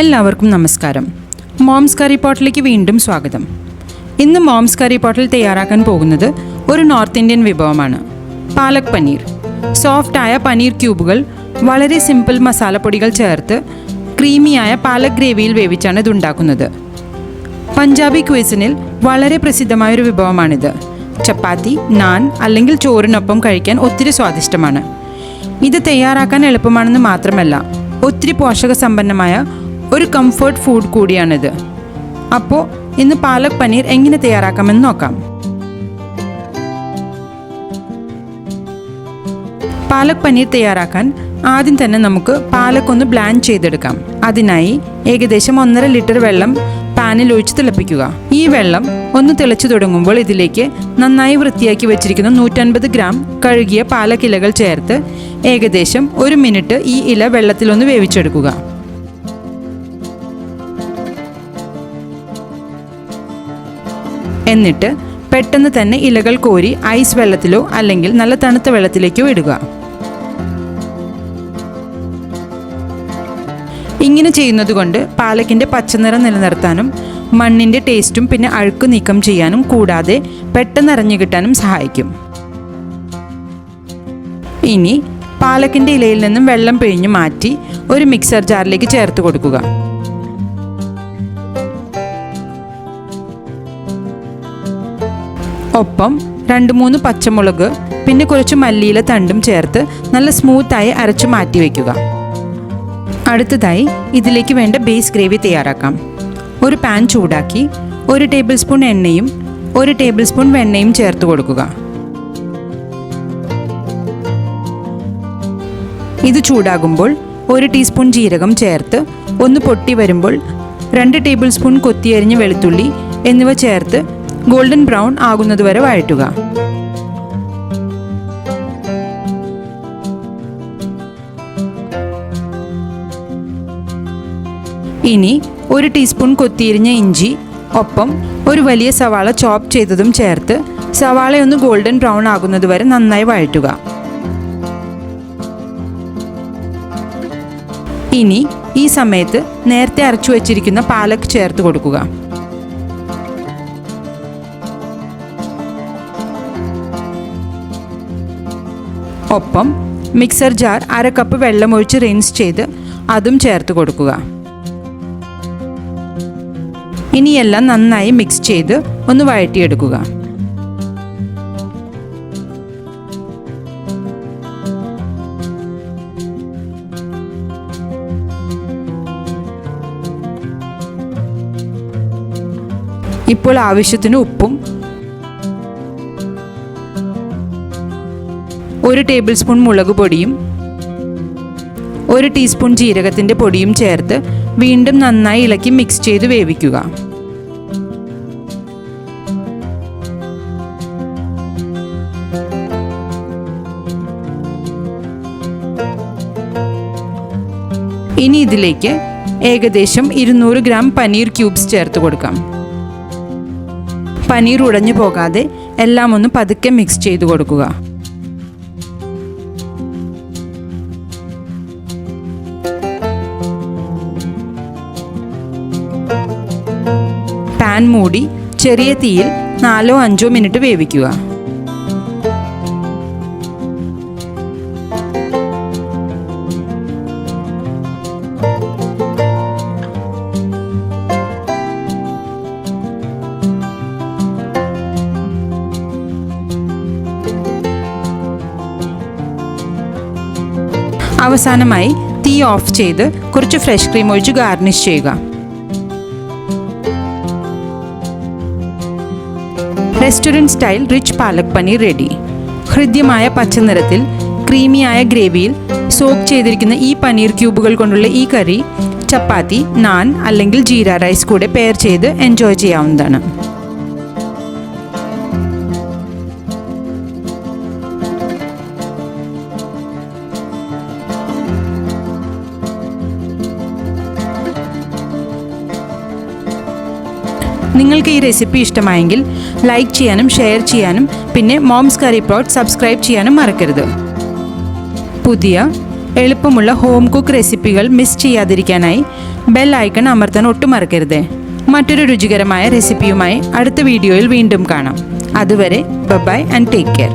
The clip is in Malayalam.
എല്ലാവർക്കും നമസ്കാരം. മോംസ് കറി പോട്ടിലേക്ക് വീണ്ടും സ്വാഗതം. ഇന്ന് മോംസ് കറി പോട്ടിൽ തയ്യാറാക്കാൻ പോകുന്നത് ഒരു നോർത്ത് ഇന്ത്യൻ വിഭവമാണ്. പാലക് പനീർ. സോഫ്റ്റായ പനീർ ക്യൂബുകൾ വളരെ സിമ്പിൾ മസാലപ്പൊടികൾ ചേർത്ത് ക്രീമിയായ പാലക് ഗ്രേവിയിൽ വേവിച്ചാണ് ഇത് ഉണ്ടാക്കുന്നത് പഞ്ചാബി ക്വിസിനിൽ വളരെ പ്രസിദ്ധമായൊരു വിഭവമാണിത്. ചപ്പാത്തി നാൻ അല്ലെങ്കിൽ ചോറിനൊപ്പം കഴിക്കാൻ ഒത്തിരി സ്വാദിഷ്ടമാണ്. ഇത് തയ്യാറാക്കാൻ എളുപ്പമാണെന്ന് മാത്രമല്ല ഒത്തിരി പോഷക സമ്പന്നമായ ഒരു കംഫർട്ട് ഫുഡ് കൂടിയാണിത്. അപ്പോൾ ഇന്ന് പാലക് പനീർ എങ്ങനെ തയ്യാറാക്കാമെന്ന് നോക്കാം. പാലക് പനീർ തയ്യാറാക്കാൻ ആദ്യം തന്നെ നമുക്ക് പാലക് ഒന്ന് ബ്ലാൻഡ് ചെയ്തെടുക്കാം. അതിനായി ഏകദേശം ഒന്നര ലിറ്റർ വെള്ളം പാനിൽ ഒഴിച്ച് തിളപ്പിക്കുക. ഈ വെള്ളം ഒന്ന് തിളച്ചു തുടങ്ങുമ്പോൾ ഇതിലേക്ക് നന്നായി വൃത്തിയാക്കി വെച്ചിരിക്കുന്ന നൂറ്റൻപത് ഗ്രാം കഴുകിയ പാലക് ഇലകൾ ചേർത്ത് ഏകദേശം ഒരു മിനിറ്റ് ഈ ഇല വെള്ളത്തിലൊന്ന് വേവിച്ചെടുക്കുക. എന്നിട്ട് പെട്ടെന്ന് തന്നെ ഇലകൾ കോരി ഐസ് വെള്ളത്തിലോ അല്ലെങ്കിൽ നല്ല തണുത്ത വെള്ളത്തിലേക്കോ ഇടുക. ഇങ്ങനെ ചെയ്യുന്നത് കൊണ്ട് പാലക്കിന്റെ പച്ചനിറം നിലനിർത്താനും മണ്ണിന്റെ ടേസ്റ്റും പിന്നെ അഴുക്ക് നീക്കം ചെയ്യാനും കൂടാതെ പെട്ടെന്ന് അറിഞ്ഞു കിട്ടാനും സഹായിക്കും. ഇനി പാലക്കിന്റെ ഇലയിൽ നിന്നും വെള്ളം പിഴിഞ്ഞ് മാറ്റി ഒരു മിക്സർ ജാറിലേക്ക് ചേർത്ത് കൊടുക്കുക. ഒപ്പം രണ്ട് മൂന്ന് പച്ചമുളക് പിന്നെ കുറച്ച് മല്ലിയില തണ്ടും ചേർത്ത് നല്ല സ്മൂത്തായി അരച്ചു മാറ്റി വയ്ക്കുക അടുത്തതായി ഇതിലേക്ക് വേണ്ട ബേസ് ഗ്രേവി തയ്യാറാക്കാം. ഒരു പാൻ ചൂടാക്കി ഒരു ടേബിൾ സ്പൂൺ എണ്ണയും ഒരു ടേബിൾ സ്പൂൺ വെണ്ണയും ചേർത്ത് കൊടുക്കുക. ഇത് ചൂടാകുമ്പോൾ ഒരു ടീസ്പൂൺ ജീരകം ചേർത്ത് ഒന്ന് പൊട്ടി വരുമ്പോൾ രണ്ട് ടേബിൾ സ്പൂൺ കൊത്തിയരിഞ്ഞ് വെളുത്തുള്ളി എന്നിവ ചേർത്ത് ഗോൾഡൻ ബ്രൗൺ ആകുന്നതുവരെ വഴറ്റുക. ഇനി ഒരു ടീസ്പൂൺ കൊത്തിയിരിഞ്ഞ ഇഞ്ചി ഒപ്പം ഒരു വലിയ സവാള ചോപ്പ് ചെയ്തതും ചേർത്ത് സവാളയൊന്ന് ഗോൾഡൻ ബ്രൗൺ ആകുന്നതുവരെ നന്നായി വഴറ്റുക. ഇനി ഈ സമയത്ത് നേരത്തെ അരച്ചു വച്ചിരിക്കുന്ന പാലക് ചേർത്ത് കൊടുക്കുക. ഒപ്പം മിക്സർ ജാർ അര കപ്പ് വെള്ളമൊഴിച്ച് റിൻസ് ചെയ്ത് അതും ചേർത്ത് കൊടുക്കുക. ഇനിയെല്ലാം നന്നായി മിക്സ് ചെയ്ത് ഒന്ന് വഴറ്റിയെടുക്കുക. ഇപ്പോൾ ആവശ്യത്തിന് ഉപ്പും ഒരു ടേബിൾ സ്പൂൺ മുളക് പൊടിയും ഒരു ടീസ്പൂൺ ജീരകത്തിന്റെ പൊടിയും ചേർത്ത് വീണ്ടും നന്നായി ഇളക്കി മിക്സ് ചെയ്ത് വേവിക്കുക. ഇനി ഇതിലേക്ക് ഏകദേശം ഇരുന്നൂറ് ഗ്രാം പനീർ ക്യൂബ്സ് ചേർത്ത് കൊടുക്കാം. പനീർ ഉടഞ്ഞു പോകാതെ എല്ലാം ഒന്ന് പതുക്കെ മിക്സ് ചെയ്ത് കൊടുക്കുക. പാൻ മൂടി ചെറിയ തീയിൽ നാലോ അഞ്ചോ മിനിറ്റ് വേവിക്കുക. അവസാനമായി തീ ഓഫ് ചെയ്ത് കുറച്ച് ഫ്രഷ് ക്രീം ഒഴിച്ച് ഗാർണിഷ് ചെയ്യുക. Restaurant style rich palak paneer ready. ഹൃദ്യമായ പച്ചനിറത്തിൽ ക്രീമിയായ ഗ്രേവിയിൽ സോക്ക് ചെയ്തിരിക്കുന്ന ഈ പനീർ ക്യൂബുകൾ കൊണ്ടുള്ള ഈ കറി ചപ്പാത്തി നാൻ അല്ലെങ്കിൽ ജീര റൈസ് കൂടെ പെയർ ചെയ്ത് എൻജോയ് ചെയ്യാവുന്നതാണ്. നിങ്ങൾക്ക് ഈ റെസിപ്പി ഇഷ്ടമായെങ്കിൽ ലൈക്ക് ചെയ്യാനും ഷെയർ ചെയ്യാനും പിന്നെ മോംസ് കറി പ്ലോട്ട് സബ്സ്ക്രൈബ് ചെയ്യാനും മറക്കരുത്. പുതിയ എളുപ്പമുള്ള ഹോം കുക്ക് റെസിപ്പികൾ മിസ് ചെയ്യാതിരിക്കാനായി ബെൽ ഐക്കൺ അമർത്താൻ ഒട്ടും മറക്കരുതേ. മറ്റൊരു രുചികരമായ റെസിപ്പിയുമായി അടുത്ത വീഡിയോയിൽ വീണ്ടും കാണാം. അതുവരെ ബബായ് ആൻഡ് ടേക്ക് കെയർ